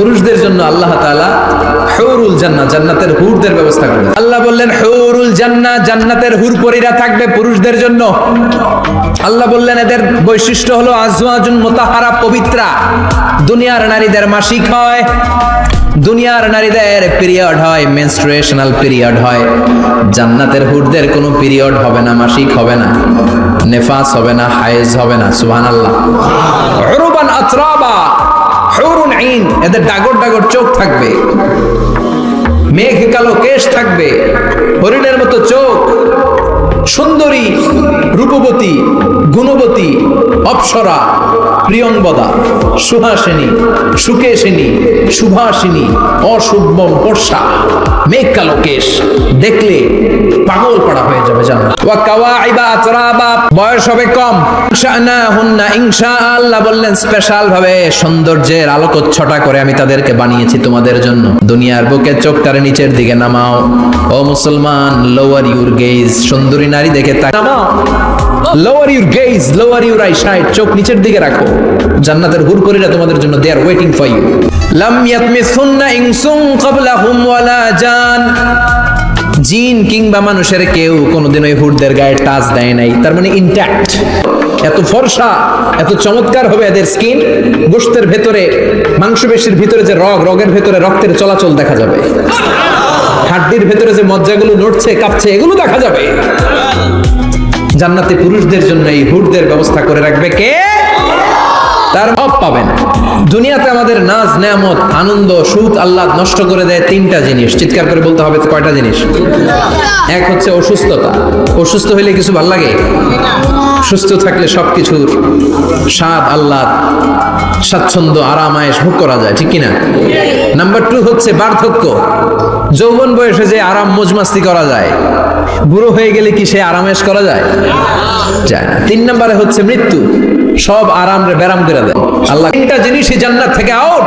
পুরুষদের জন্য আল্লাহ তাআলা হুরুল জান্নাহ, জান্নাতের হুরদের ব্যবস্থা করে আল্লাহ বললেন, হুরুল জান্নাহ, জান্নাতের হুর পরীরা থাকবে পুরুষদের জন্য। আল্লাহ বললেন, এদের বৈশিষ্ট্য হলো আজওয়াজুন মোতাহারা, পবিত্রা। দুনিয়ার নারীদের মাসিক হয়, দুনিয়ার নারীদের পিরিয়ড হয়, মেনস্ট্রুয়েশনাল পিরিয়ড হয়। জান্নাতের হুরদের কোনো পিরিয়ড হবে না, মাসিক হবে না, নেফাস হবে না, হায়েজ হবে না, সুবহানাল্লাহ। উরুবান আতরাবা। হুরুন আইন। এদের ডাগর ডাগর চোখ থাকবে। মেঘ কালো কেশ থাকবে। হরিণের মতো চোখ। সুন্দরী, রূপবতী, গুণবতী, অপ্সরা প্রিয়ংবদা সুহাসিনী, সুকেশিনী সুভাষিনী অশুভম বর্ষা। মেঘ কালো কেশ। দেখলে পাগল পড়া হয়ে যাবে, জানো। ওয়া কাওয়াইবা আতরাবা, বয়স হবে কম। ইনশাআনা হুন্না ইনশা আল্লাহ বললেন স্পেশাল ভাবে সৌন্দর্যের আলোকচ্ছটা করে আমি তাদেরকে বানিয়েছি তোমাদের জন্য। দুনিয়ার বুকে চোখটারে নিচের দিকে নামাও। ও মুসলমান লোয়ার ইউর গেজ সুন্দরী নারী দেখে তা নামাও। Lower your gaze lower your eyesight চোখ নিচের দিকে রাখো। জান্নাতের হুরকরিরা তোমাদের জন্য they are waiting for you লাম ইয়াতমিসুন্না ইনসুন ক্বাবলাহুম ওয়ালা জান। জিন কিংবা মানুষের কেউ কোনোদিন ওই হুরদের গায়ে টাচ দেয় নাই। তার মানে ইনট্যাক্ট এত ফর্সা, এত চমৎকার হবে এদের স্কিন গোস্তের ভেতরে, মাংসপেশির ভিতরে যে রগ, রগের ভেতরে রক্তের চলাচল দেখা যাবে। হাড্ডির ভেতরে যে মজ্জাগুলো নড়ছে, কাঁপছে, এগুলো দেখা যাবে। জান্নাতে পুরুষদের জন্য এই হুডদের ব্যবস্থা করে রাখবে কে? তার অভাব পাবেন। দুনিয়াতে আমাদের নাজ, নেয়ামত, আনন্দ সুখ আল্লাহ নষ্ট করে দেয় তিনটা জিনিস। চিৎকার করে বলতে হবে কয়টা জিনিস? এক হচ্ছে অসুস্থতা। অসুস্থ হইলে কিছু ভালো লাগে? সুস্থ থাকলে সবকিছুর স্বাদ আল্লাহ স্বাচ্ছন্দ্য, আরাম আয়েস ভোগ করা যায়, ঠিক কিনা? নাম্বার টু হচ্ছে বার্ধক্য। যৌবন বয়সে যে আরাম, মজমাস্তি করা যায়, বুড়ো হয়ে গেলে কি সে আরামেশ করা যায়? তিন নম্বরে হচ্ছে মৃত্যু। সব আরাম রে ব্যারাম করে দেয়। আল্লাহ তিনটা জিনিসই জান্নাত থেকে আউট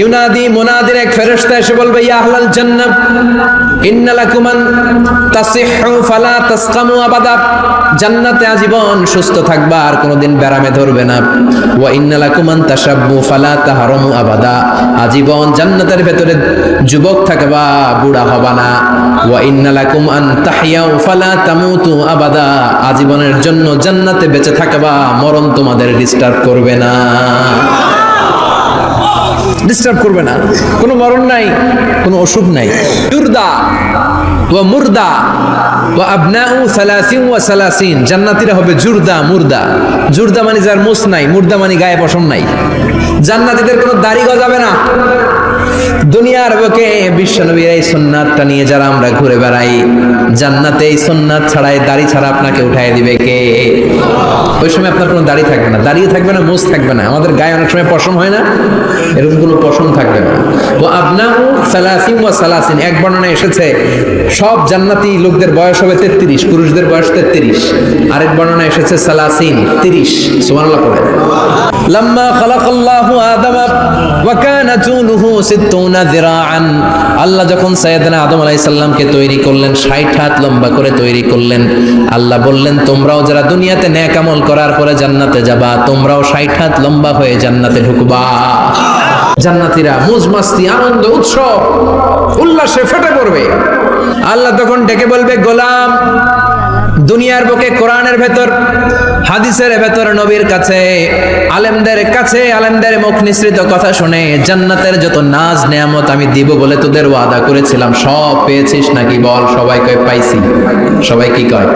ইউনাদি মুনাদির এক ফেরেশতা এসে বলবে, ইয়া আহলাল জান্নাত ইন্না লাকুমান তাসিহু, ফালা তাসকামু আবাদা। জান্নাতে আজীবন সুস্থ থাকবা, আর কোনোদিন ব্যারামে ধরবে না। ওয়া ইন্না লাকুমান তাশাব্বু, ফালা তাহরামু আবাদা। আজীবন জান্নাতের ভেতরে যুবক থাকবা, বুড়া হবা না। ওয়া ইন্না লাকুম আন তাহিয়াউ ফালা তামুতু আবাদা। আজীবনের জন্য জান্নাতে বেঁচে থাকবা, মরণ তোমাদের ডিস্টার্ব করবে না। ডিস্টার্ব করবে না। কোনো মরণ নাই, কোনো অসুখ নাই। দুর্দা ও মুর্দা ও আবনাউ সালাসিন ও সালাসিন। জান্নাতীরা হবে জুরদা, মুর্দা। জুর্দা মানে যার মোস নাই, মুর্দা মানে গায়ে পশম নাই। জান্নাতিদের কোনো দাড়ি গজাবে না। দুনিয়ার বুকে বিশ্বনবীর এই সুন্নাতটা নিয়ে যারা আমরা ঘুরে বেড়াই, জান্নাতে এই সুন্নাত ছাড়াই দাড়ি ছাড়া আপনাকে উঠাই দিবে কে? ওই সময় আপনার কোনো দাড়ি থাকবে না। দাড়িও থাকবে না মুস থাকবে না। আমাদের গায়ে অনেক সময় পশম হয় না? এরকম কোনো পশম থাকবে না। ও আপনার সালাসিন ও সালাসিন। এক বর্ণনা এসেছে, সব জান্নাতি লোকদের বয়স হবে তেত্রিশ, পুরুষদের বয়স তেত্রিশ। আরেক বর্ণনা এসেছে, সালাসিন, তিরিশ। সুবহানাল্লাহ পড়ে। লাম্মা খালাকাল্লাহু আদাম ওয়া কানা তুনুহু আল্লাহ যখন সাইয়েদনা আদম তৈরি করলেন 60 হাত লম্বা করে তৈরি করলেন, আল্লাহ বললেন, তোমরাও যারা দুনিয়াতে করার পরে জান্নাতে যাবা, তোমরাও 60 হাত লম্বা হয়ে জান্নাতে ঢুকবা। জান্নাতীরা মুজ আনন্দ, উৎসব, উল্লাসে ফেটে পড়বে। আল্লাহ তখন ডেকে বলবে, গোলাম, দুনিয়ার বুকে কোরআনের ভেতর হাদিসের ভেতর নবীর কাছে, আলেমদের কাছে, আলেমদের মুখ নিঃসৃত কথা শুনে জান্নাতের যত নাজ নেয়ামত আমি দিব বলে তোদের ওয়াদা করেছিলাম, সব পেয়েছিস নাকি বল? সবাই কয়, পাইছি। সবাই কি কয়?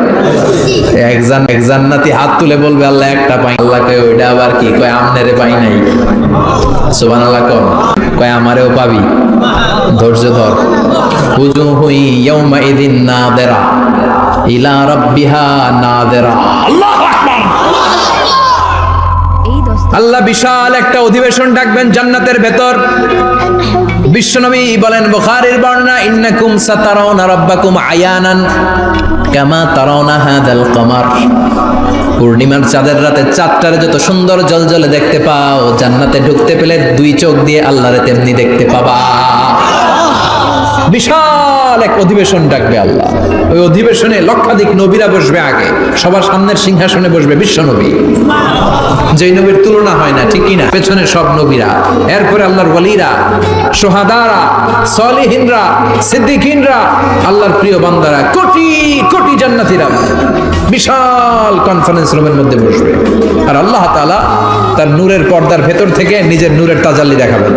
একজন এক জান্নাতি হাত তুলে বলবে, আল্লাহ একটা পাই। আল্লাহ কয়, ওইটা আবার কি? কয় আমনেরে পাই নাই। সুবহানাল্লাহ কর। কয়, আমারেও পাবি। ধৈর্য ধর। হুজুহু ইয়াউমা ইদিন নাদিরা। ইলা রাব্বিহা নাদিরা আল্লাহু আকবার। আল্লাহ বিশাল একটা অধিবেশন ডাকবেন জান্নাতের ভেতর। বিশ্বনবী বলেন বুখারীর বর্ণনা ইন্নাকুম সাতারাউনা রাব্বাকুম আয়ানান কামা তারাউনা হাদাল কমার। পূর্ণিমার চাঁদের রাতে চাঁদটারে যত সুন্দর জলজলে দেখতে পাও জান্নাতে ঢুকতে পেলে দুই চোখ দিয়ে আল্লাহরে তেমনি দেখতে পাবা। বিশাল এক অধিবেশন ডাকবে আল্লাহ। ওই অধিবেশনে লক্ষাধিক নবীরা বসবে আগে, সবার সামনের সিংহাসনে বসবে বিশ্ব নবী। যেই নবীর তুলনা হয় না ঠিক কিনা পেছনে সব নবীরা। এরপরে আল্লাহর ওয়ালিরা, সোহাদারা, সলিহিনরা, সিদ্দিকিনরা, আল্লাহর প্রিয় বান্দারা, কোটি কোটি জান্নাতীরা বিশাল কনফারেন্স রুমের মধ্যে বসবে। আর আল্লাহ তাআলা তার নূরের পর্দার ভেতর থেকে নিজের নূরের তাজাল্লি দেখাবেন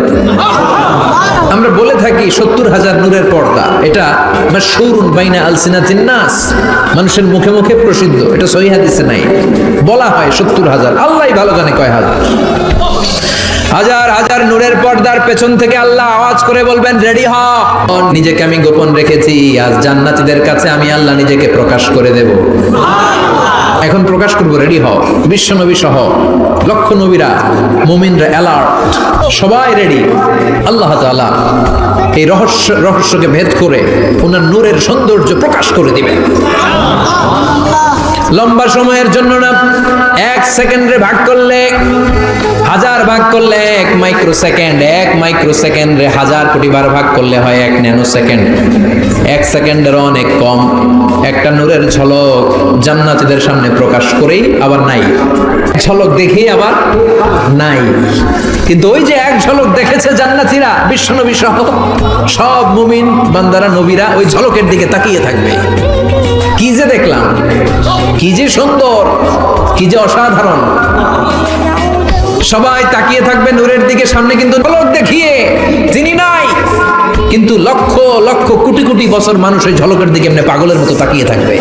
আমরা বলে থাকি সত্তর হাজার নূরের পর্দা। এটা মাশহুরুন বাইনা আলসিনাতিন নাস। মানুষের মুখে মুখে প্রসিদ্ধ। এটা সহি নাই। বলা হয় সত্তর হাজার। আল্লাহ ভালো জানে কয় হাজার। হাজার হাজার নূরের পর্দার পেছন থেকে আল্লাহ আওয়াজ করে বলবেন রেডি হ। নিজেকে আমি গোপন রেখেছি। আজ জান্নাতীদের কাছে আমি আল্লাহ নিজেকে প্রকাশ করে দেব। এখন প্রকাশ করব রেডি হও। বিশ্ব নবী সহ লক্ষ নবীরা, মোমিনরা অ্যালার্ট সবাই রেডি আল্লাহ তালা এই রহস্য, রহস্যকে ভেদ করে ওনার নূরের সৌন্দর্য প্রকাশ করে দিবেন। লম্বা সময়ের জন্য না, এক সেকেন্ডে ভাগ করলে হাজার ভাগ করলে এক মাইক্রো সেকেন্ড এক মাইক্রো সেকেন্ডে হাজার কোটি বার ভাগ করলে হয় এক ন্যানো সেকেন্ড এক সেকেন্ডের অনেক কম। একটা নূরের ঝলক জান্নাতীদের সামনে প্রকাশ করেই আবার নাই। ঝলক দেখেই আবার নাই। কিন্তু ওই যে এক ঝলক দেখেছে জান্নাতীরা বিশ্বনবী সহ সব মুমিন বান্দারা, নবীরা ওই ঝলকের দিকে তাকিয়ে থাকবে। কি যে দেখলাম, কি যে সুন্দর, কি যে অসাধারণ। সবাই তাকিয়ে থাকবে নূরের দিকে, সামনে কিন্তু ঝলক দেখিয়ে তিনি নাই, কিন্তু লক্ষ লক্ষ কোটি কোটি বছর মানুষ ওই ঝলকের দিকে এমনি পাগলের মতো তাকিয়ে থাকবে।